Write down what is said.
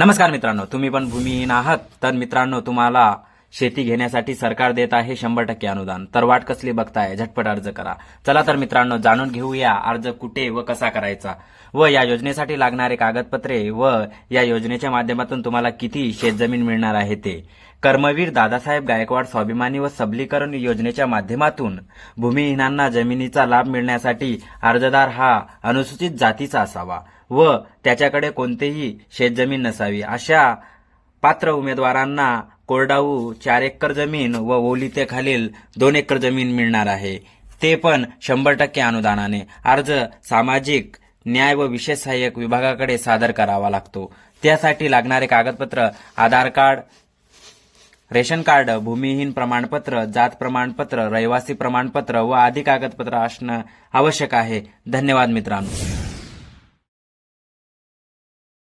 नमस्कार मित्रांनो तुम्ही पण भूमिहीन आहात. तर मित्रांनो तुम्हाला शेती घेण्यासाठी सरकार देत आहे शंभर टक्के अनुदान. तर वाट कसली बघताय? झटपट अर्ज करा. चला तर मित्रांनो जाणून घेऊया अर्ज कुठे व कसा करायचा. व या योजनेसाठी लागणारे कागदपत्रे व या योजनेच्या माध्यमातून तुम्हाला किती शेतजमीन मिळणार आहे ते. कर्मवीर दादासाहेब गायकवाड स्वाभिमानी व सबलीकरण योजनेच्या माध्यमातून भूमिहीनांना जमिनीचा लाभ मिळण्यासाठी अर्जदार हा अनुसूचित जातीचा असावा व त्याच्याकडे कोणतेही शेतजमीन नसावी अशा पात्र उमेदवारांना कोरडाऊ चार एकर जमीन व ओलितेखालील दोन एकर जमीन मिळणार आहे. ते पण शंभर टक्के अनुदानाने. अर्ज सामाजिक न्याय व विशेष सहाय्यक विभागाकडे सादर करावा लागतो. त्यासाठी लागणारे कागदपत्र आधार कार्ड रेशन कार्ड भूमिहीन प्रमाणपत्र जात प्रमाणपत्र रहिवासी प्रमाणपत्र व आदी कागदपत्र असणं आवश्यक आहे. धन्यवाद मित्रांनो.